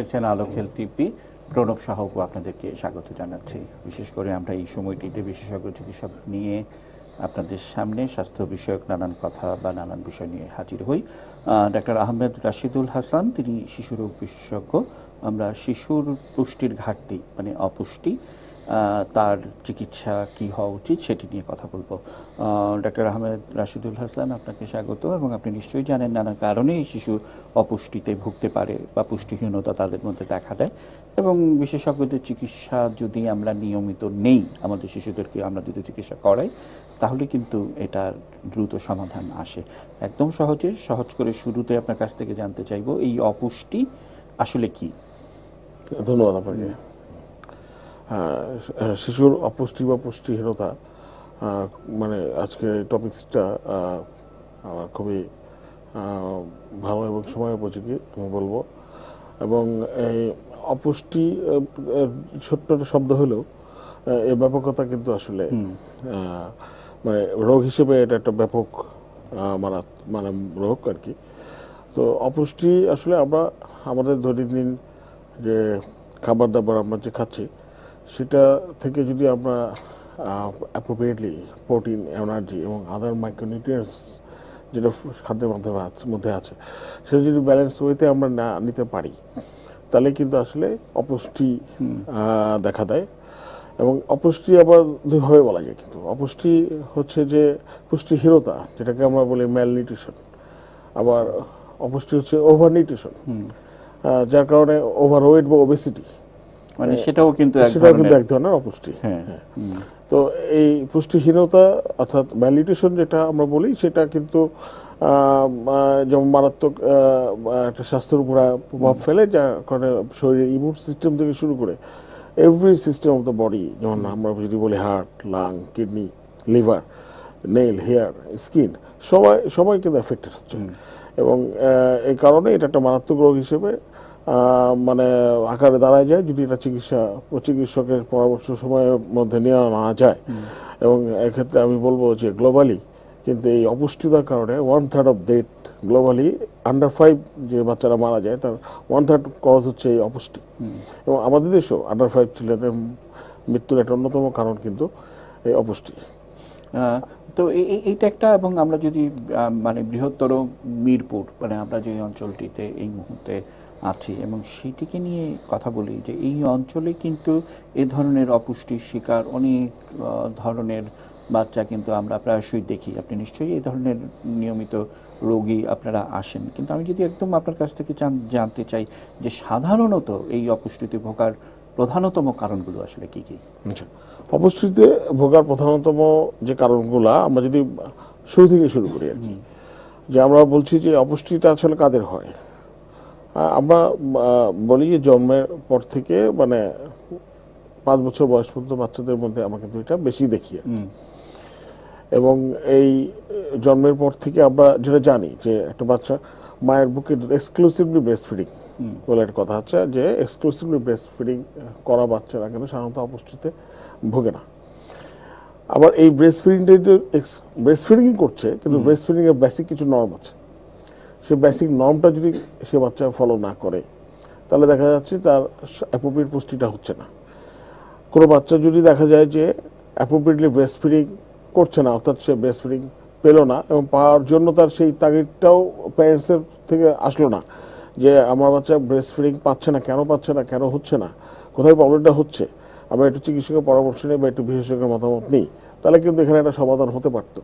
দেখছেন Alok health TV, Pranab সাহকও আপনাদেরকে স্বাগত জানাচ্ছি। বিশেষ করে আমরা এই সময়টিতে বিশেষজ্ঞ চিকিৎসক নিয়ে আপনাদের সামনে স্বাস্থ্য বিষয়ক নানান কথা বা নানান বিষয় নিয়ে হাজির হই। ডাক্তার আহমেদ রাশিদুল হাসান, তিনি শিশুরোগ বিশেষজ্ঞ। আমরা শিশুর পুষ্টির ঘাটতি মানে অপুষ্টি তার চিকিৎসা কি হওয়া উচিত সেটি নিয়ে কথা বলব। ডক্টর আহমেদ রাশিদুল হাসান, আপনাকে স্বাগত এবং আপনি নিশ্চয়ই জানেন নানা কারণে এই শিশু অপুষ্টিতে ভুগতে পারে বা পুষ্টিহীনতা তাদের মধ্যে দেখা দেয় এবং বিশেষজ্ঞদের চিকিৎসা যদি আমরা নিয়মিত নেই, আমাদের শিশুদেরকে আমরা যদি চিকিৎসা করাই, তাহলে কিন্তু এটার দ্রুত সমাধান আসে। একদম সহজে, সহজ করে শুরুতে আপনার কাছ থেকে জানতে চাইব, এই অপুষ্টি আসলে কি? ধন্যবাদ আপনাকে। শিশুর অপুষ্টি বা পুষ্টিহীনতা মানে আজকে টপিক্সটা আমার খুবই ভালো এবং সময় উপযোগী আমি বলব। এবং এই অপুষ্টি ছোট্ট একটা শব্দ হলেও এর ব্যাপকতা কিন্তু আসলে মানে রোগ হিসেবে এটা একটা ব্যাপক মারাত মানে রোগ আর কি। তো অপুষ্টি আসলে আমরা আমাদের দৈনন্দিন যে খাবার দাবার আমরা যে খাচ্ছি সেটা থেকে যদি আমরা অ্যাপ্রোপ্রিয়েটলি প্রোটিন এনার্জি এবং আদার মাইক্রোনিউট্রিয়েন্টস যেটা খাদ্যের মাধ্যমে মধ্যে আছে সেটা যদি ব্যালেন্স ওয়েতে আমরা না নিতে পারি তাহলে কিন্তু আসলে অপুষ্টি দেখা দেয়। এবং অপুষ্টি আবার দুইভাবে বলা যায় কিন্তু। অপুষ্টি হচ্ছে যে পুষ্টিহীনতা যেটাকে আমরা বলি ম্যালনিউট্রিশন আবার অপুষ্টি হচ্ছে ওভার নিউট্রিশন যার কারণে ওভারওয়েট বা ওবেসিটি মানে সেটাও কিন্তু এক সেটাও কিন্তু এক ধরনের অপুষ্টি। হ্যাঁ তো এই পুষ্টিহীনতা অর্থাৎ ম্যালিউট্রিশন যেটা আমরা বলি সেটা কিন্তু যেমন মারাত্মক একটা স্বাস্থ্যের উপর প্রভাব ফেলে যার কারণে শরীরের ইমিউন সিস্টেম থেকে শুরু করে every system of the body যেমন আমরা যদি বলি heart lung kidney liver nail hair skin সবাই সবাই কিন্তু এফেক্টেড হচ্ছে। এবং এই কারণে এটা একটা মারাত্মক রোগ হিসেবে মানে আকারে দাঁড়ায় যায় যদি এটা চিকিৎসা চিকিৎসকের পরামর্শ সময়ের মধ্যে নেওয়া না যায়। এবং এক্ষেত্রে আমি বলব যে গ্লোবালি কিন্তু এই অপুষ্টিতার কারণে one third of death globally under five যে বাচ্চারা মারা যায় তার ওয়ান থার্ড কজ হচ্ছে এই অপুষ্টি। এবং আমাদের দেশেও আন্ডার ফাইভ ছেলেদের মৃত্যুর একটা অন্যতম কারণ কিন্তু এই অপুষ্টি। তো এই- এই- এইটা একটা এবং আমরা যদি মানে বৃহত্তর মিরপুর মানে আমরা যে অঞ্চলটিতে এই মুহূর্তে আছি এবং সেটিকে নিয়ে কথা বলি যে এই অঞ্চলে কিন্তু এ ধরনের অপুষ্টির শিকার অনেক ধরনের বাচ্চা কিন্তু আমরা প্রায়শই দেখি। আপনি নিশ্চয়ই এই ধরনের নিয়মিত রোগী আপনারা আসেন। কিন্তু আমি যদি একদম আপনার কাছ থেকে জান- জানতে চাই যে সাধারণত এই অপুষ্টিতে ভোগার প্রধানতম কারণগুলো আসলে কি কি? আচ্ছা অপুষ্টিতে ভোগার প্রধানতম যে কারণগুলো আমরা যদি শুরু থেকে শুরু করি আর কি। যে আমরা বলছি যে অপুষ্টিটা আসলে কাদের হয়? আমরা বলি যে জন্মের পর থেকে মানে পাঁচ বছর বয়স পর্যন্ত বাচ্চাদের মধ্যে আমরা কিন্তু এটা বেশি দেখি এবং এই জন্মের পর থেকে আমরা যেটা জানি যে একটা বাচ্চা মায়ের বুকে এক্সক্লুসিভলি ব্রেস্ট ফিডিং বলে একটা কথা হচ্ছে যে এক্সক্লুসিভলি ব্রেস্ট ফিডিং করা বাচ্চারা কিন্তু সাধারণত অপুষ্টিতে ভোগে না। আবার এই ব্রেস্ট ফিডিংটা ব্রেস্ট ফিডিং করছে কিন্তু ব্রেস্ট ফিডিং এর বেসিক কিছু নর্ম আছে। সে বেসিক নর্মটা যদি সে বাচ্চা ফলো না করে, তাহলে দেখা যাচ্ছে তার অ্যাপ্রোপ্রিয়েট পুষ্টিটা হচ্ছে না। কোনো বাচ্চা যদি দেখা যায় যে অ্যাপ্রোপ্রিয়েটলি ব্রেস্ট ফিডিং করছে না, অর্থাৎ সে ব্রেস্ট ফিডিং পেল না এবং পাওয়ার জন্য তার সেই তাগিদটাও প্যারেন্টসের থেকে আসলো না যে আমার বাচ্চা ব্রেস্ট ফিডিং পাচ্ছে না, কেন পাচ্ছে না, কেন হচ্ছে না, কোথায় প্রবলেমটা হচ্ছে, আমরা একটু চিকিৎসকের পরামর্শ নিই বা একটু বিশেষজ্ঞের মতামত নিই, তাহলে কিন্তু এখানে একটা সমাধান হতে পারতো।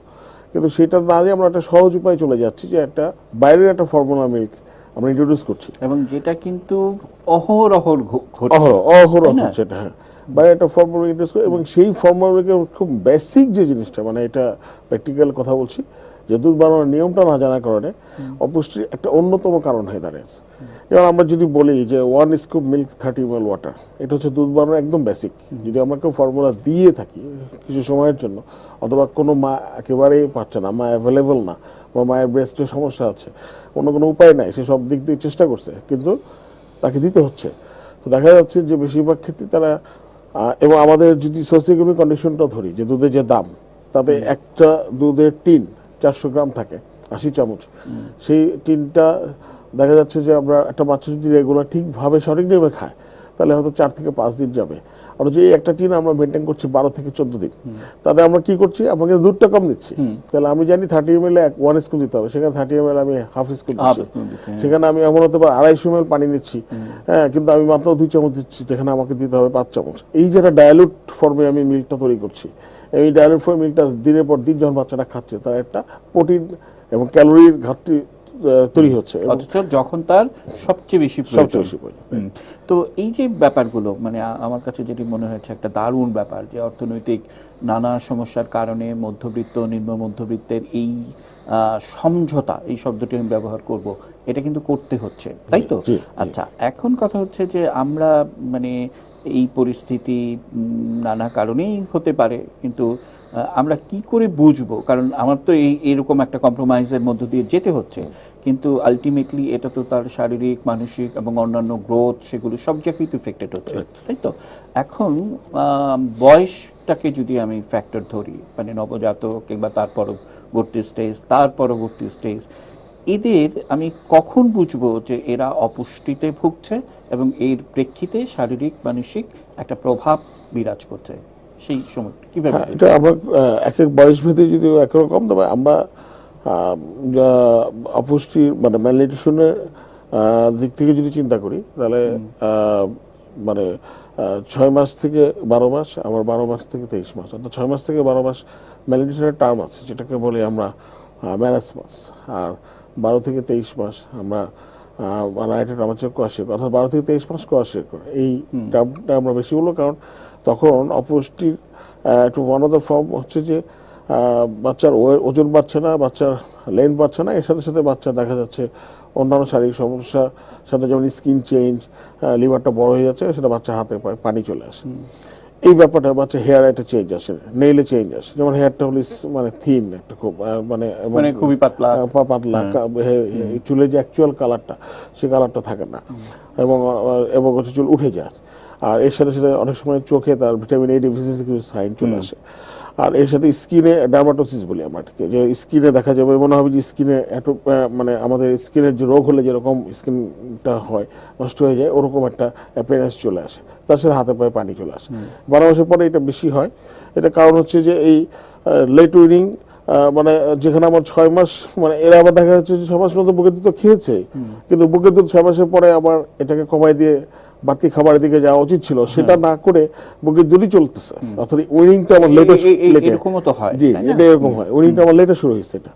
কিন্তু সেটা না যে আমরা একটা সহজ উপায় চলে যাচ্ছি যে একটা বাইরের একটা ফর্মুলা মিল্ক আমরা ইন্ট্রোডিউস করছি। এবং যেটা কিন্তু অহরহ অহরহ এটা হ্যাঁ। মানে একটা ফর্মুলা ইন্ট্রোডিউস করে এবং সেই ফর্মুলাকে খুব বেসিক যে জিনিসটা মানে এটা প্র্যাকটিক্যাল কথা বলছি যে দুধ বানানোর নিয়মটা না জানার কারণে অপুষ্টির একটা অন্যতম কারণ হয়ে দাঁড়িয়েছে। যেমন আমরা যদি বলি যে one scoop milk thirty M water এটা হচ্ছে দুধ বানানোর একদম বেসিক যদি আমরা কেউ ফর্মুলা দিয়ে থাকি কিছু সময়ের জন্য অথবা কোনো মা একেবারেই পাচ্ছে না মা অ্যাভেলেবল না বা মায়ের ব্রেস্টের সমস্যা আছে অন্য কোনো উপায় নাই সে সব দিক দিয়ে চেষ্টা করছে কিন্তু তাকে দিতে হচ্ছে। তো দেখা যাচ্ছে যে বেশিরভাগ ক্ষেত্রে তারা এবং আমাদের যদি সোসিওইকনমিক কন্ডিশনটা ধরি যে দুধের যে দাম তাতে একটা দুধের টিন চারশো গ্রাম থাকে আশি চামচ সেই টিনটা দেখা যাচ্ছে যে আমরা একটা বাচ্চা যদি রেগুলার ঠিকভাবে সঠিক নিয়মে খায় তাহলে হয়তো চার থেকে পাঁচ দিন যাবে। আর যে এই একটা টিন আমরা মেনটেন করছি বারো থেকে চোদ্দ দিন তাতে আমরা কি করছি? আমাকে দুধটা কম দিচ্ছি। তাহলে আমি জানি thirty M L one scoop দিতে হবে। সেখানে থার্টি এম এল আমি হাফ স্কুল দিচ্ছি। হ্যাঁ। সেখানে আমি এমন হতে পারে আড়াইশো এম পানি নিচ্ছি। হ্যাঁ কিন্তু আমি মাত্র দুই চামচ দিচ্ছি যেখানে আমাকে দিতে হবে পাঁচ চামচ। এই যে একটা ডায়ালুট ফর্মে আমি মিল্কটা তৈরি করছি। এই ডায়ালুট ফর্মে মিল্কটা দিনের পর দিন যখন বাচ্চাটা খাচ্ছে তার একটা প্রোটিন এবং ক্যালোরির ঘাটতি তৈরি হচ্ছে অথচ যখন তার সবচেয়ে বেশি সবচেয়ে বেশি। তো এই যে ব্যাপারগুলো মানে আমার কাছে যেটি মনে হয়েছে একটা দারুণ ব্যাপার যে অর্থনৈতিক নানা সমস্যার কারণে মধ্যবিত্ত নিম্ন মধ্যবিত্তের এই আহ, সমঝোতা এই শব্দটি আমি ব্যবহার করব এটা কিন্তু করতে হচ্ছে তাই তো। আচ্ছা এখন কথা হচ্ছে যে আমরা মানে এই পরিস্থিতি নানা কারণেই হতে পারে। কিন্তু আমরা কি করে বুঝব? কারণ আমার তো এই এরকম একটা কম্প্রোমাইজের মধ্য দিয়ে যেতে হচ্ছে। কিন্তু আলটিমেটলি এটা তো তার শারীরিক মানসিক এবং অন্যান্য গ্রোথ সেগুলো সব জায়গায় তো ইফেক্টেড হচ্ছে। তাই তো? এখন বয়সটাকে যদি আমি ফ্যাক্টর ধরি মানে নবজাতক কিংবা তার পরবর্তী স্টেজ তার পরবর্তী স্টেজ এদের আমি কখন বুঝব যে এরা অপুষ্টিতে ভুগছে এবং এর প্রেক্ষিতে শারীরিক মানসিক একটা প্রভাব বিরাজ করছে? সেই সময় কীভাবে হ্যাঁ, এটা আমরা এক এক বয়স ভেদে যদি একরকম তবে আমরা যা অপুষ্টির মানে ম্যালনিউট্রিশনের দিক থেকে যদি চিন্তা করি তাহলে মানে ছয় মাস থেকে বারো মাস আমার বারো মাস থেকে তেইশ মাস অর্থাৎ ছয় মাস থেকে বারো মাস ম্যালনিউট্রিশনের টার্ম আছে যেটাকে বলি আমরা ম্যারাস মাস আর বারো থেকে তেইশ মাস আমরা রাইটের হচ্ছে কোয়াশেক অর্থাৎ বারো থেকে তেইশ মাস কোয়াশেক এই টার্মটা আমরা বেশি বলব কারণ তখন অপুষ্টির একটু ওয়ান অফ দ্য ফর্ম হচ্ছে যে বাচ্চার ওজন বাড়ছে না বাচ্চার লেন্থ বাড়ছে না এর সাথে সাথে বাচ্চা দেখা যাচ্ছে অন্যান্য শারীরিক সমস্যা সাথে যেমন স্কিন চেঞ্জ লিভারটা বড় হয়ে যাচ্ছে সেটা বাচ্চা হাতে পায়ে পানি চলে আসে। এই ব্যাপারটা বাচ্চা হেয়ার একটা চেঞ্জ আসে নেইলে চেঞ্জ আসে। যেমন হেয়ারটা হলো মানে থিন একটা খুব মানে মানে খুবই পাতলা। পাতলা কা- হে- হে- চুলের যে অ্যাকচুয়াল কালারটা সে কালারটা থাকে না। এবং এবং হচ্ছে চুল উঠে যায়। আর এর সাথে সাথে অনেক সময় চোখে তার ভিটামিন এ ডিফিসিয়েন্সি কিছু সাইন চলে আসে। আর এর সাথে স্কিনে ডার্মাটোসিস বলি আমরা এটাকে, যে স্কিনে দেখা যাবে মনে হবে যে স্কিনে এত মানে আমাদের স্কিনের যে রোগ হলে যেরকম স্কিনটা হয় নষ্ট হয়ে যায় ওরকম একটা অ্যাপিয়ারেন্স চলে আসে। তার সাথে হাতে পায়ে পানি চলে আসে। বারো মাসের পরে এটা বেশি হয়। এটা কারণ হচ্ছে যে এই লেট উইনিং মানে যেখানে আমার ছয় মাস মানে এরা আবার দেখা যাচ্ছে যে ছয় মাস মতো বুকের দুধ তো খেয়েছে। কিন্তু বুকের দুধ ছয় মাসের পরে আবার এটাকে কমাই দিয়ে বাড়তি খাবারের দিকে যাওয়া উচিত ছিল সেটা না করে বুকে দুটি চলতেছে। অর্থাৎ উইনিংটা আমার লেটে এরকমও তো হয়, জি এটা এরকম হয়। উইনিংটা আমার লেটে শুরু হয়েছে এটা।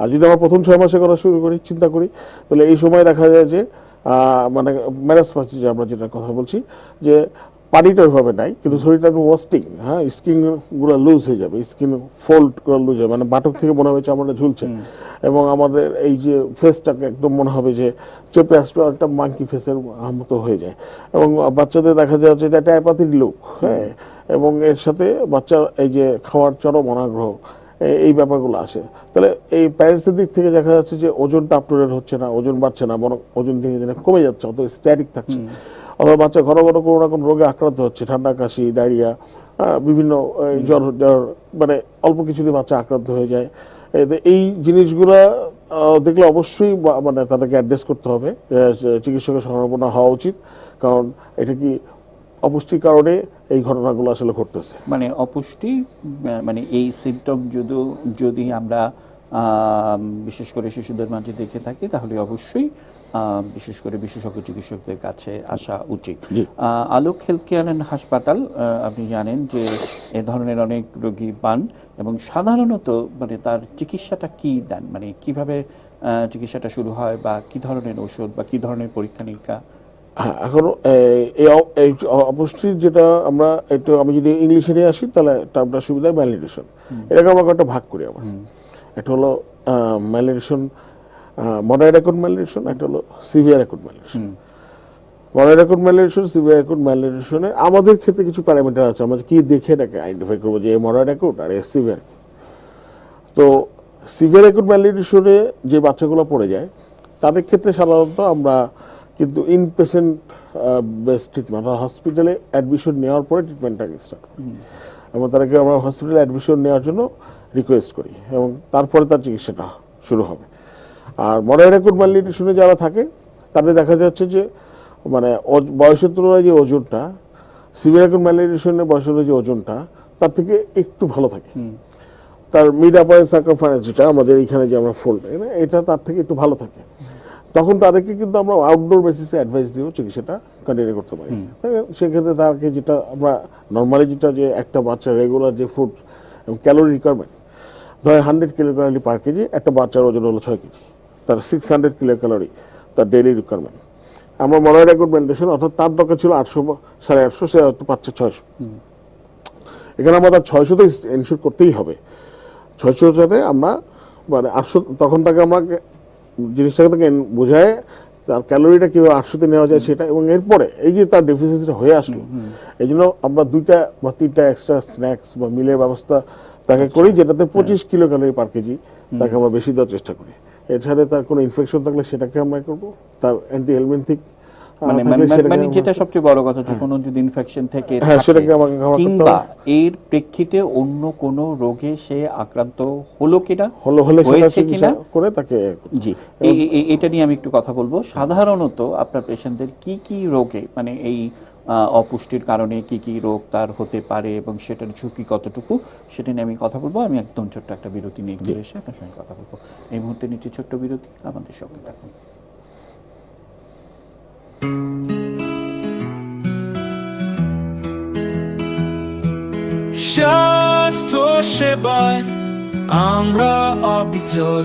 আর যদি আমরা প্রথম ছয় মাসে করা শুরু করি চিন্তা করি তাহলে এই সময় দেখা যায় যে আহ, মানে ম্যারাজ পার্টি যে আমরা যেটা কথা বলছি যে পানিটা ওইভাবে নাই কিন্তু শরীরটা একটু ওয়াস্টিং হ্যাঁ স্কিনগুলো লুজ হয়ে যাবে স্কিন ফোল্ডগুলো লুজ হবে মানে বাটক থেকে মনে হবে চামড়া ঝুলছে। এবং আমাদের এই যে ফেসটাকে একদম মনে হবে যে চেপে আসবে একটা মাঙ্কি ফেসের মতো হয়ে যায়। এবং বাচ্চাদের দেখা যাচ্ছে এটা অ্যাপাথিক লুক হ্যাঁ এবং এর সাথে বাচ্চার এই যে খাওয়ার চরম অনাগ্রহ এই ব্যাপারগুলো আসে। তাহলে এই প্যারেন্টসের দিক থেকে দেখা যাচ্ছে যে ওজনটা আপ টু ডেট হচ্ছে না ওজন বাড়ছে না বরং ওজন দিনে দিনে কমে যাচ্ছে অত স্ট্যাটিক থাকছে। অথবা বাচ্চা ঘন ঘন কোনো না কোনো রোগে আক্রান্ত হচ্ছে, ঠান্ডা, কাশি, ডায়রিয়া বিভিন্ন জ্বর জ্বর মানে অল্প কিছুতে বাচ্চা আক্রান্ত হয়ে যায়। এই জিনিসগুলা দেখলে অবশ্যই মানে তাদেরকে অ্যাড্রেস করতে হবে চিকিৎসকের শরণাপন্ন হওয়া উচিত। কারণ এটা কি অপুষ্টির কারণে এই ঘটনাগুলো আসলে ঘটতেছে? মানে অপুষ্টি মানে এই সিমটম যদি যদি আমরা বিশেষ করে শিশুদের মাঝে দেখে থাকি, তাহলে অবশ্যই বিশেষ করে বিশেষজ্ঞ চিকিৎসকদের কাছে আসা উচিত। আলোক হেলথ কেয়ার অ্যান্ড হাসপাতাল আপনি জানেন যে এ ধরনের অনেক রোগী পান এবং সাধারণত মানে তার চিকিৎসাটা কি দেন? মানে কীভাবে চিকিৎসাটা শুরু হয় বা কি ধরনের ওষুধ বা কি ধরনের পরীক্ষা নিরীক্ষা? হ্যাঁ এখন এই- অপুষ্টির যেটা আমরা একটু আমি যদি ইংলিশে নিয়ে আসি তাহলে টার্মটা সুবিধা ম্যালিনেশন এটাকে আমরা একটা ভাগ করি আমরা। একটা হলো ম্যালিনেশন মডারেট অ্যাকুট ম্যালিনেশন একটা হলো severe acute malnutrition moderate acute malnutrition severe acute ম্যালিনেশনে আমাদের ক্ষেত্রে কিছু প্যারামিটার আছে আমরা কি দেখে এটাকে আইডেন্টিফাই করব যে এ মডারেট অ্যাকুট আর এ সিভিয়ার তো সিভিয়ার অ্যাকুট ম্যালিনেশনে যে বাচ্চাগুলো পড়ে যায় তাদের ক্ষেত্রে সাধারণত আমরা কিন্তু ইন পেশেন্ট বেস্ট ট্রিটমেন্ট হসপিটালে অ্যাডমিশন নেওয়ার পরে ট্রিটমেন্টটাকে স্টার্ট করি। এবং তাদেরকে আমরা হসপিটালে অ্যাডমিশন নেওয়ার জন্য রিকোয়েস্ট করি এবং তারপরে তার চিকিৎসাটা শুরু হবে। আর মডার্ন রেকর্ড ম্যালিটিউশনে যারা থাকে তাদের দেখা যাচ্ছে যে মানে বয়সের তুলনায় যে ওজনটা সিভিয়ার রেকর্ড ম্যালিটিউশনের বয়সের যে ওজনটা তার থেকে একটু ভালো থাকে। তার মিড আপার সার্কামফারেন্স যেটা আমাদের এখানে যে আমরা ফোল্ড এটা তার থেকে একটু ভালো থাকে। তখন তাদেরকে কিন্তু আমরা আউটডোর বেসিসে অ্যাডভাইস দিয়েও চিকিৎসাটা কন্টিনিউ করতে পারি। তাই সেক্ষেত্রে তাকে যেটা আমরা নর্মালি যেটা যে একটা বাচ্চা রেগুলার যে ফুড এবং ক্যালোরি রিকোয়ারমেন্ট ধরেন hundred kilo calorie per KG একটা বাচ্চার ওজন হলো ছয় কেজি তার সিক্স হান্ড্রেড কিলো ক্যালোরি তার ডেইলি রিকোয়ারমেন্ট আমরা মনে হয় রেকমেন্ডেশন অর্থাৎ তার দরকার ছিল আটশো সাড়ে আটশো সে হয়তো পাচ্ছে ছয়শো। এখানে আমরা তার ছয়শো তো এনশিওর করতেই হবে। ছয়শোর সাথে আমরা মানে আটশো তখন তাকে আমরা জিনিসটাকে তাকে বোঝায় তার ক্যালোরিটা কীভাবে আটশোতে নেওয়া যায় সেটা এবং এরপরে এই যে তার ডেফিসিয়েন্সিটা হয়ে আসলো এই জন্য আমরা দুইটা বা তিনটা এক্সট্রা স্ন্যাক্স বা মিলের ব্যবস্থা তাকে করি যেটাতে পঁচিশ কিলো ক্যালোরি পার কেজি তাকে আমরা বেশি দেওয়ার চেষ্টা করি। এছাড়া তার কোনো ইনফেকশন থাকলে সেটাকে আমরা করব। তার অ্যান্টি হেলমেন্থিক মানে মানে- মানে যেটা সবচেয়ে বড় কথা যে কোনো যদি ইনফেকশন থেকে হ্যাঁ, কিংবা এর প্রেক্ষিতে অন্য কোনো রোগে সে আক্রান্ত হলো কিনা হলো হলে হয়েছে কিনা? করে তাকে জি এটা নিয়ে আমি একটু কথা বলব। সাধারণত আপনার পেশেন্টদের কি কি রোগে মানে এই অপুষ্টির কারণে কি কি রোগ তার হতে পারে এবং সেটার ঝুঁকি কতটুকু সেটা নিয়ে আমি কথা বলব। আমি একদম ছোট্ট একটা বিরতি নিয়ে ফিরে এসে আপনার সঙ্গে কথা বলব। এই মুহূর্তে নিচে ছোট্ট বিরতি আমাদের সঙ্গে থাকুন। স্বাস্থ্য সেবায় আমরা অবিচল।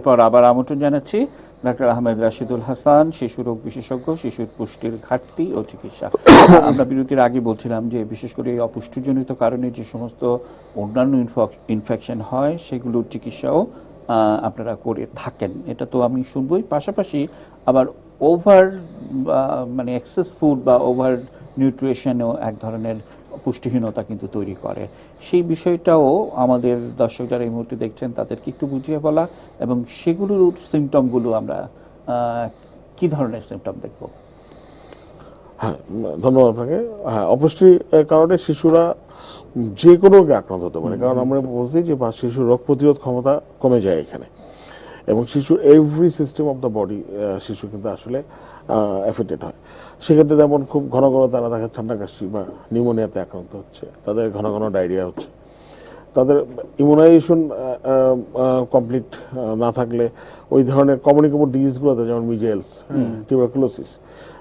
বিরতির পর আবার আমন্ত্রণ জানাচ্ছি ডাক্তার আহমেদ রাশিদুল হাসান, শিশু রোগ বিশেষজ্ঞ, শিশুর পুষ্টির ঘাটতি ও চিকিৎসা। আমরা বিরতির আগে বলছিলাম যে বিশেষ করে এই অপুষ্টিজনিত কারণে যে সমস্ত অন্যান্য ইনফেকশন হয় সেগুলোর চিকিৎসাও আপনারা করে থাকেন। এটা তো আমি শুনবই। পাশাপাশি আবার ওভার মানে এক্সেস ফুড বা ওভার নিউট্রিশনও এক ধরনের পুষ্টিহীনতা কিন্তু তৈরি করে। সেই বিষয়টাও আমাদের দর্শক যারা এই মুহূর্তে দেখছেন তাদেরকে একটু বুঝিয়ে বলা এবং সেগুলোর সিমটমগুলো আমরা কি ধরনের সিমটম দেখব? হ্যাঁ ধন্যবাদ আপনাকে। হ্যাঁ অপুষ্টির কারণে শিশুরা যে কোনো রোগে আক্রান্ত হতে পারে। কারণ আমরা বলছি যে বা শিশুর রোগ প্রতিরোধ ক্ষমতা কমে যায় এখানে। এবং শিশুর every system of the body শিশু কিন্তু আসলে এফেক্টেড হয়। সেক্ষেত্রে যেমন খুব ঘন ঘন তারা দেখা ঠান্ডা কাশি বা নিউমোনিয়াতে আক্রান্ত হচ্ছে তাদের ঘন ঘন ডায়রিয়া হচ্ছে। তাদের ইমিউনাইজেশন কমপ্লিট না থাকলে ওই ধরনের কমিউনিকেবল ডিজিজগুলোতে যেমন মিজেলস টিউবারকুলোসিস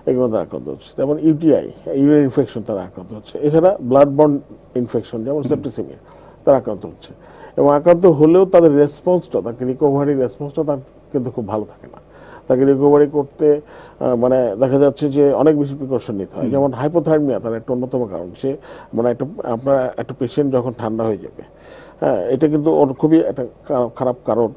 এগুলো তারা আক্রান্ত হচ্ছে। যেমন ইউটিআই ইউরিন ইনফেকশন তারা আক্রান্ত হচ্ছে। এছাড়া ব্লাড বন্ড ইনফেকশন যেমন সেপ্টিসিমিয়া তারা আক্রান্ত হচ্ছে। এবং আক্রান্ত হলেও তাদের রেসপন্সটা তাকে রিকভারি রেসপন্সটা তার কিন্তু খুব ভালো থাকে না। তাকে রিকভারি করতে মানে দেখা যাচ্ছে যে অনেক বেশি প্রিকশন নিতে হয়। যেমন হাইপোথার্মিয়া তার একটা অন্যতম কারণ। সে মানে একটা আপনার একটা পেশেন্ট যখন ঠান্ডা হয়ে যাবে হ্যাঁ এটা কিন্তু ওর খুবই একটা খারাপ কারণ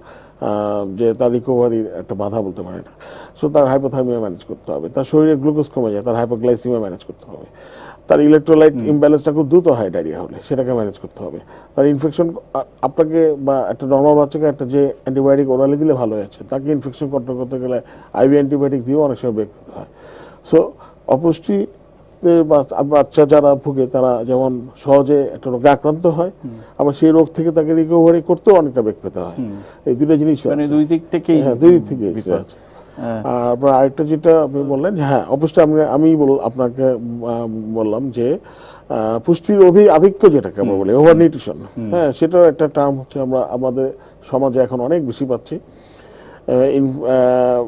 যে তার রিকোভারির একটা বাধা বলতে পারে না সো তার হাইপোথার্মিয়া ম্যানেজ করতে হবে। তার শরীরে গ্লুকোজ কমে যায় তার হাইপোগ্লাইসিমিয়া ম্যানেজ করতে হবে। তার ইলেকট্রোলাইট ইমব্যালেন্সটা খুব দ্রুত হয় ডায়রিয়া হলে সেটাকে ম্যানেজ করতে হবে। তার ইনফেকশন আপনাকে বা একটা নর্মাল বাচ্চাকে একটা যে অ্যান্টিবায়োটিক ওরালি দিলে ভালো হয়েছে তাকে ইনফেকশন কন্ট্রোল করতে গেলে আইভি অ্যান্টিবায়োটিক দিয়েও অনেক সময় বের করতে হয়। সো অপুষ্টি বাচ্চা যারা ভুগে তারা যেমন সহজে একটা রোগে আক্রান্ত হয় আবার সেই রোগ থেকে তাকে রিকভারি করতেও অনেকটা বেগ পেতে হয়। এই দুটো জিনিস মানে দুই দিক থেকেই হ্যাঁ দুই দিক থেকে আপনার আরেকটা যেটা আপনি বললেন হ্যাঁ অবশ্যই আমি আমি বল আপনাকে বললাম যে পুষ্টির অধিক আধিক্য যেটাকে আমরা বলি ওভার নিউট্রিশন হ্যাঁ সেটার একটা টার্ম হচ্ছে আমরা আমাদের সমাজে এখন অনেক বেশি পাচ্ছি।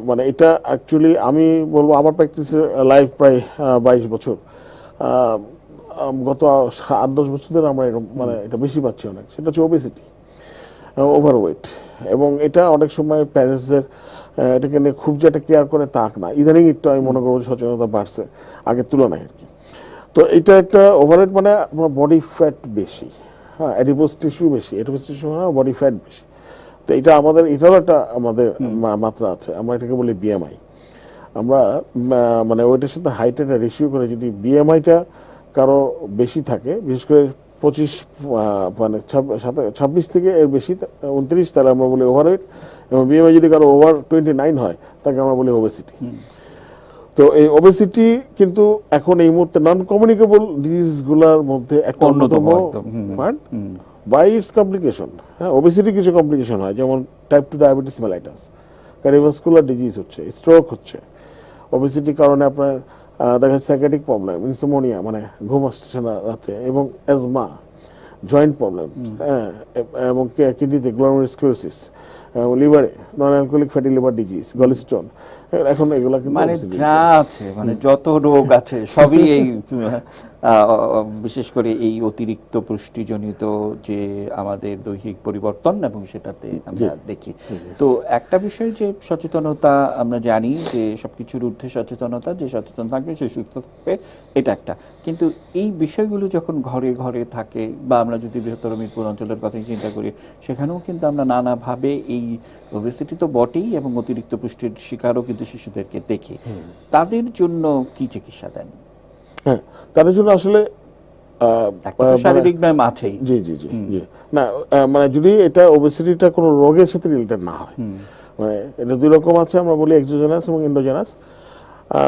মানে এটা অ্যাকচুয়ালি আমি বলব আমার প্র্যাকটিসের লাইফ প্রায় বাইশ বছর। গত আট দশ বছর ধরে আমরা মানে এটা বেশি পাচ্ছি অনেক। সেটা হচ্ছে ওবেসিটি ওভারওয়েট এবং এটা অনেক সময় প্যারেন্টসদের এটাকে নিয়ে খুব যে একটা কেয়ার করে তাক না। ইদানিং একটু আমি মনে করব সচেতনতা বাড়ছে, আগের তুলনায় আর কি। তো এটা একটা ওভারওয়েট মানে আপনার বডি ফ্যাট বেশি হ্যাঁ অ্যাডিপোজ টিস্যু বেশি অ্যাডিপোজ টিস্যু মানে বডি ফ্যাট বেশি। তো এটা আমাদের এটারও একটা আমাদের মাত্রা আছে, আমরা এটাকে বলি বিএমআই আমরা মানে ওইটার সাথে হাইটের রেশিও করে যদি বিএমআইটা কারও বেশি থাকে, বিশেষ করে পঁচিশ মানে ছাব্বিশ থেকে এর বেশি উনত্রিশ তাহলে আমরা বলি ওভারওয়েট এবং বিএমআই যদি কারও ওভার টোয়েন্টি নাইন হয় তাকে আমরা বলি ওবেসিটি তো এই ওবেসিটি কিন্তু এখন এই মুহূর্তে নন কমিউনিকেবল ডিজিজগুলোর মধ্যে একটা অন্যতম। পার্ট বাই ইটস কমপ্লিকেশন হ্যাঁ ওবেসিটি কিছু কমপ্লিকেশন হয় যেমন type two diabetes mellitus cardiovascular disease হচ্ছে স্ট্রোক হচ্ছে। ওবেসিটির কারণে আপনার দেখা যাচ্ছে সাইকেটিক প্রবলেম ইনসোমোনিয়া মানে ঘুম আসছে না রাতে এবং অ্যাজমা জয়েন্ট প্রবলেম হ্যাঁ এবং কিডনিতে গ্লোমেরুলার লিভারে non alcoholic fatty liver disease gallstone এখন এগুলা কিন্তু মানে যা আছে মানে যত রোগ আছে সবই এই আহ, বিশেষ করে এই অতিরিক্ত পুষ্টিজনিত যে আমাদের দৈহিক পরিবর্তন এবং সেটাতে আমরা দেখি। তো একটা বিষয় যে সচেতনতা আমরা জানি যে সবকিছুর ঊর্ধ্বে সচেতনতা যে সচেতন থাকবে সে সুস্থ থাকবে এটা একটা। কিন্তু এই বিষয়গুলো যখন ঘরে ঘরে থাকে বা আমরা যদি বৃহত্তর মিরপুর অঞ্চলের কথাই চিন্তা করি সেখানেও কিন্তু আমরা নানাভাবে এই ওবেসিটি তো বটেই এবং অতিরিক্ত পুষ্টির শিকারও কিন্তু শিশুদেরকে দেখি। তাদের জন্য কি চিকিৎসা দেন? হ্যাঁ তাদের জন্য আসলে মানে- শারীরিক ব্যায়াম আছেই। জি জি জি জি। না মানে যদি এটা ওবেসিটিটা কোনো রোগের সাথে রিলেটেড না হয় মানে এটা দুই রকম আছে আমরা বলি এক্সোজেনাস এবং ইন্ডোজেনাস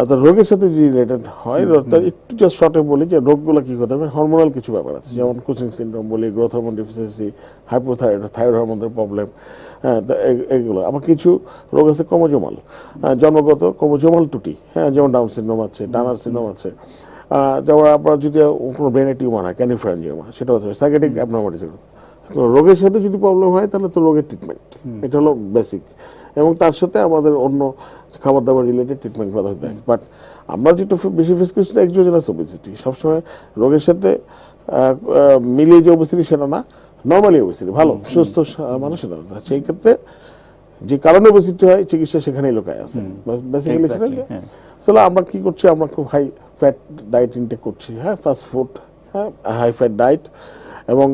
তো রোগের সাথে যদি রিলেটেড হয় তার একটু জাস্ট শর্টে বলি যে রোগগুলো কি করতে হবে হরমোনাল কিছু ব্যাপার আছে যেমন কোচিং সিন্ড্রোম বলি growth hormone deficiency hypothyroid thyroid হরমোনের প্রবলেম হ্যাঁ এগুলো। আবার কিছু রোগ আছে কমজমাল জন্মগত কমজমাল টুটি হ্যাঁ যেমন ডাউন সিন্ড্রোম আছে ডানার সিন্ড্রোম আছে। যেমন আপনার যদি কোনো ব্রেনে টিউমার হয় ক্যানিফ্রাঞ্জিওমা সেটা হতে পারে। সাইকেটিক অ্যাবনর্মালিটি রোগের সাথে যদি প্রবলেম হয় তাহলে তো রোগের ট্রিটমেন্ট এটা হলো বেসিক এবং তার সাথে আমাদের অন্য খাবার দাবার রিলেটেড ট্রিটমেন্ট করা হতে হয় বাট আমরা যেটা বেশি ফেস করছি এক্সোজেনাস ওবেসিটি সবসময় রোগের সাথে মিলিয়ে যে ওবেসিটি সেটা না নর্মালি ওবেসিটি ভালো সুস্থ মানুষ সেটা না। সেই ক্ষেত্রে যে কারণে ওবেসিটি হয় চিকিৎসা সেখানেই লোকায় আছে। বেসিক্যালি সেটা হ্যাঁ। তাহলে আমরা কি করছি? আমরা খুব হাই ফ্যাট ডায়েট ইনটেক করছি হ্যাঁ ফাস্ট ফুড হ্যাঁ হাই ফ্যাট ডায়েট এবং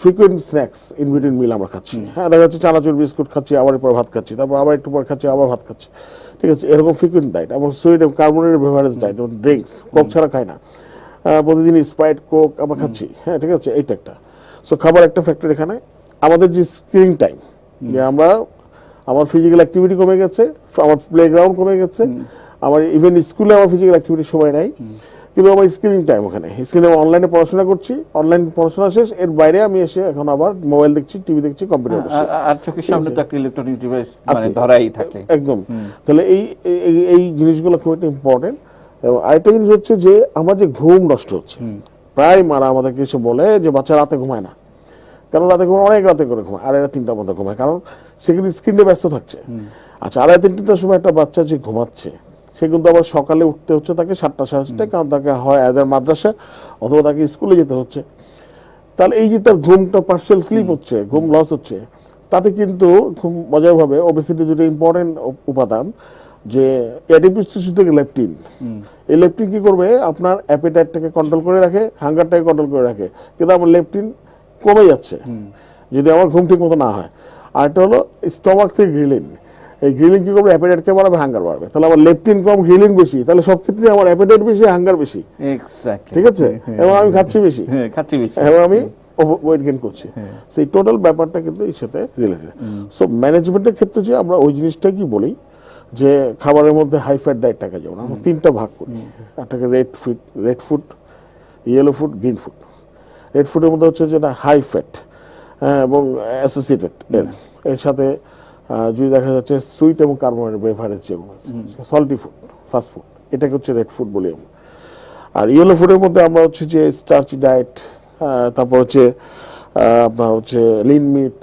frequent snacks in between meal আমরা খাচ্ছি হ্যাঁ দেখা যাচ্ছে চানাচুর বিস্কুট খাচ্ছি আবার পর ভাত খাচ্ছি তারপর আবার একটু পর খাচ্ছি আবার ভাত খাচ্ছি ঠিক আছে এরকম ফ্রিকুয়েন্ট ডায়েট এবং সুইট এবং কার্বোনেটেড বেভারেজ ডায়েট এবং ড্রিঙ্কস কোক ছাড়া খাই না প্রতিদিন স্প্রাইট কোক আমরা খাচ্ছি হ্যাঁ ঠিক আছে এইটা একটা সো খাবার একটা ফ্যাক্টর এখানে আমাদের যে স্ক্রিন টাইম যে আমরা আমার ফিজিক্যাল অ্যাক্টিভিটি কমে গেছে আমার প্লেগ্রাউন্ড কমে গেছে আমার ইভেন স্কুলে আমার ফিজিক্যাল অ্যাক্টিভিটি সময় নাই কিন্তু আমার স্ক্রিনিং টাইম ওখানে। স্ক্রিনে অনলাইনে পড়াশোনা করছি অনলাইন পড়াশোনা শেষ এর বাইরে আমি এসে এখন আবার মোবাইল দেখছি টিভি দেখছি কম্পিউটার আর- আর চোখের সামনে তো একটা ইলেকট্রনিক ডিভাইস মানে। ধরাই থাকে। একদম। তাহলে এই এই- জিনিসগুলো খুব একটা ইম্পর্টেন্ট এবং আরেকটা জিনিস হচ্ছে যে আমার যে ঘুম নষ্ট হচ্ছে প্রায় মারা আমাদেরকে এসে বলে যে বাচ্চা রাতে ঘুমায় না। কারণ রাতে ঘুমায় অনেক রাতে করে ঘুমায় আড়াইটা তিনটার মধ্যে ঘুমায় কারণ সেখানে স্ক্রিনে ব্যস্ত থাকছে। আচ্ছা আড়াই তিনটার সময় একটা বাচ্চা যে ঘুমাচ্ছে সে কিন্তু আবার সকালে উঠতে হচ্ছে তাকে সাতটা সাড়ে সাতটায় কারণ তাকে হয় এদের মাদ্রাসা অথবা তাকে স্কুলে যেতে হচ্ছে। তাহলে এই যে তার ঘুমটা পার্সেল স্লিপ হচ্ছে ঘুম লস হচ্ছে তাতে কিন্তু খুব মজারভাবে ওবেসিটি যেটা ইম্পর্টেন্ট উপাদান যে অ্যাডিপিস থেকে লেপটিন এই লেপটিন কি করবে? আপনার অ্যাপেটাইটটাকে কন্ট্রোল করে রাখে হাঙ্গারটাকে কন্ট্রোল করে রাখে। কিন্তু আমার লেপটিন কমে যাচ্ছে। যদি আমার ঘুম ঠিক মতো না হয়। আর একটা হলো স্টমাক থেকে গ্রিলিন এই গ্রিলিং কি করবে? অ্যাপেটাইটকে বাড়াবে হাঙ্গার বাড়বে। তাহলে আমার লেপটিন কম গ্রিলিং বেশি। তাহলে সব ক্ষেত্রে আমার অ্যাপেটাইট বেশি হাঙ্গার বেশি। এক্স্যাক্টলি ঠিক আছে? এবং আমি খাচ্ছি বেশি। হ্যাঁ খাচ্ছি বেশি। এবং আমি ওয়েট গেইন করছি। সেই টোটাল ব্যাপারটা কিন্তু এর সাথে রিলেটেড সো ম্যানেজমেন্টের ক্ষেত্রে যে আমরা ওই জিনিসটা কি বলি যে খাবারের মধ্যে হাই ফ্যাট ডায়েটটাকে যেমন আমরা তিনটা ভাগ করি। একটাকে red food red food yellow food green food red ফুডের মধ্যে হচ্ছে যেটা হাই ফ্যাট এবং অ্যাসোসিয়েটেড এর সাথে যদি দেখা যাচ্ছে সুইট এবং কার্বোহাইড্রেট বেভারেজ যেগুলো আছে সল্টি ফুড ফাস্ট ফুড এটাকে হচ্ছে রেড ফুড বলি আমরা। আর ইয়েলো ফুডের মধ্যে আমরা হচ্ছে যে স্টার্চ ডায়েট তারপর হচ্ছে আপনার হচ্ছে লিন মিট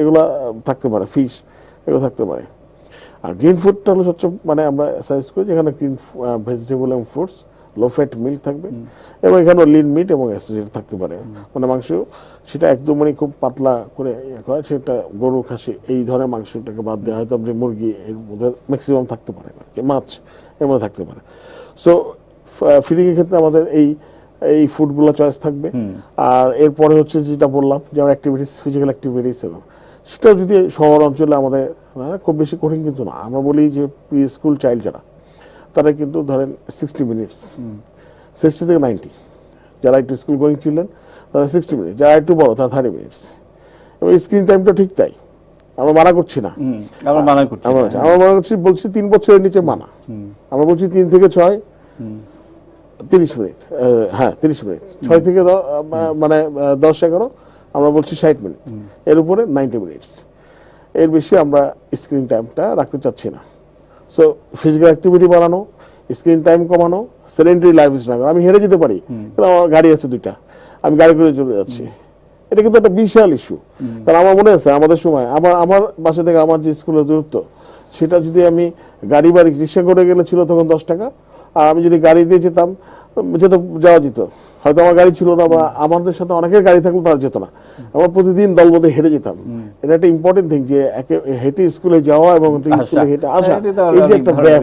এগুলো থাকতে পারে ফিশ এগুলো থাকতে পারে। আর গ্রিন ফুডটা হলো হচ্ছে মানে আমরা সাইজ করি যেখানে গ্রিন ভেজিটেবল এবং ফ্রুটস লো ফ্যাট মিল্ক থাকবে এবং এখানে লিন মিট এবং অ্যাসোসিয়েট থাকতে পারে। মানে মাংস সেটা একদম মানে খুব পাতলা করে ইয়ে করা সেটা গরু খাসি এই ধরনের মাংসটাকে বাদ দেওয়া হয়তো আপনি মুরগি এর মধ্যে ম্যাক্সিমাম থাকতে পারে মাছ এর মধ্যে থাকতে পারে। সো ফিডিংয়ের ক্ষেত্রে আমাদের এই এই ফুডগুলো চয়েস থাকবে। আর এরপরে হচ্ছে যেটা বললাম যেমন অ্যাক্টিভিটিস ফিজিক্যাল অ্যাক্টিভিটিস এবং সেটাও যদি শহর অঞ্চলে আমাদের হ্যাঁ, খুব বেশি কঠিন কিন্তু না। আমরা বলি যে প্রি স্কুল চাইল্ড যারা তারা কিন্তু ধরেন সিক্সটি মিনিটস সিক্সটি থেকে নাইনটি যারা একটু স্কুল গোয়িং চিলড্রেন তারা সিক্সটি মিনিট যারা একটু বড় তারা থার্টি মিনিটস এবং স্ক্রিন টাইমটা ঠিক তাই। আমরা মানা করছি না। আমরা মানা করছি। আমরা মনে করছি। বলছি তিন বছরের নিচে মানা। আমরা বলছি তিন থেকে ছয় তিরিশ মিনিট হ্যাঁ তিরিশ মিনিট ছয় থেকে মানে দশ এগারো আমরা বলছি ষাট মিনিট এর উপরে নাইনটি মিনিটস এর বেশি আমরা স্ক্রিন টাইমটা রাখতে চাচ্ছি না। সো ফিজিক্যাল অ্যাক্টিভিটি বাড়ানো স্ক্রিন টাইম কমানো সেডেন্টারি লাইফ স্টাইল আমি হেরে যেতে পারি কারণ আমার গাড়ি আছে দুইটা। আমি গাড়ি করে চলে যাচ্ছি। এটা কিন্তু একটা বিশাল ইস্যু কারণ আমার মনে আছে আমাদের সময় আমার আমার বাসা থেকে আমার যে স্কুলের দূরত্ব সেটা যদি আমি গাড়ি বাড়ি রিক্সা করে গেলে ছিল তখন দশ টাকা আর আমি যদি গাড়ি দিয়ে যেতাম যেটা যাওয়া যেত। হয়তো আমার গাড়ি ছিল না বা আমাদের সাথে অনেকের গাড়ি থাকলে তারা যেত না। আমরা প্রতিদিন দলবদ্ধ হেঁটে যেতাম। এটা একটা ইম্পর্টেন্ট থিং যে একে হেঁটে স্কুলে যাওয়া এবং স্কুলে হেঁটে আসা এই যে একটা ব্যায়াম।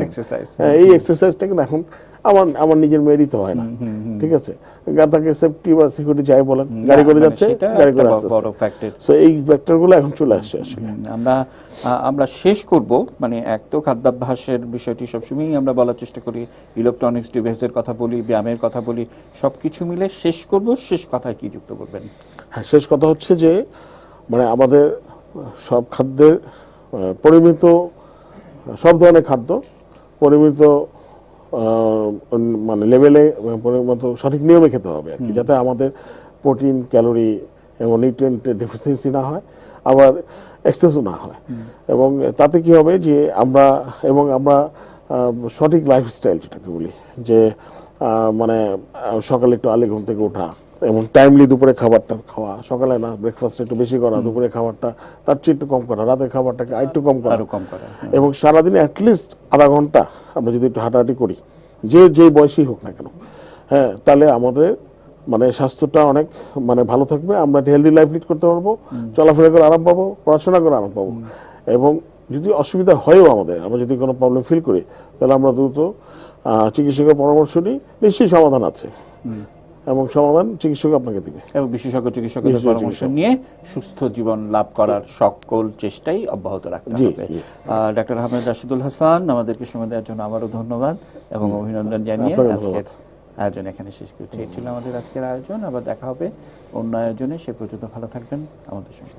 হ্যাঁ, এই এক্সারসাইজটা কিন্তু এখন আমার আমার নিজের মেয়েরই তো হয় না। ঠিক আছে? তাকে সেফটি বা সিকিউরিটি যাই বলেন গাড়ি করে মানে যাচ্ছে গাড়ি করে আসছে সো এই ফ্যাক্টরগুলো এখন চলে আসছে আসলে। আমরা আমরা শেষ করব। মানে এক তো খাদ্যাভ্যাসের বিষয়টি সবসময়ই আমরা বলার চেষ্টা করি ইলেকট্রনিক্স ডিভাইসের কথা বলি ব্যায়ামের কথা বলি সব কিছু মিলে শেষ করব শেষ কথায় কি যুক্ত করবেন? হ্যাঁ শেষ কথা হচ্ছে যে মানে আমাদের সব খাদ্যের পরিমিত সব ধরনের খাদ্য পরিমিত মানে লেভেলে পরিমিত সঠিক নিয়মে খেতে হবে আর কি যাতে আমাদের প্রোটিন ক্যালোরি এবং নিউট্রিয়েন্টের ডেফিসিয়েন্সি না হয় আবার এক্সেসও না হয়। এবং তাতে কি হবে যে আমরা এবং আমরা সঠিক লাইফস্টাইল যেটাকে বলি যে মানে সকালে একটু আলে ঘুম থেকে ওঠা এবং টাইমলি দুপুরে খাবারটা খাওয়া সকালে না ব্রেকফাস্ট একটু বেশি করা দুপুরে খাবারটা তার চেয়ে একটু কম করা রাতের খাবারটাকে আর একটু কম করা। কম করা। এবং সারাদিনে অ্যাটলিস্ট আধা ঘণ্টা আমরা যদি একটু হাঁটাহাঁটি করি যে যে বয়সেই হোক না কেন হ্যাঁ তাহলে আমাদের মানে স্বাস্থ্যটা অনেক মানে ভালো থাকবে আমরা হেলদি লাইফ লিড করতে পারব চলাফেরা করে আরাম পাবো পড়াশোনা করে আরাম পাবো। এবং যদি অসুবিধা হয়ও আমাদের আমরা যদি কোনো প্রবলেম ফিল করি তাহলে আমরা দ্রুত চিকিৎসকের পরামর্শ নিই নিশ্চয়ই সমাধান আছে। এবং সমাধান চিকিৎসক আপনাকে দিবে। এবং বিশেষজ্ঞ চিকিৎসকের পরামর্শ নিয়ে সুস্থ জীবন লাভ করার সকল চেষ্টাই অব্যাহত রাখতে হবে। ডাক্তার আহমেদ রাশিদুল হাসান আমাদেরকে সময় দেওয়ার জন্য আবারও ধন্যবাদ এবং অভিনন্দন জানিয়ে আজকের আয়োজন এখানে শেষ করছি। এই ছিল আমাদের আজকের আয়োজন। আবার দেখা হবে অন্য আয়োজনে। সে পর্যন্ত ভালো থাকবেন আমাদের সঙ্গে।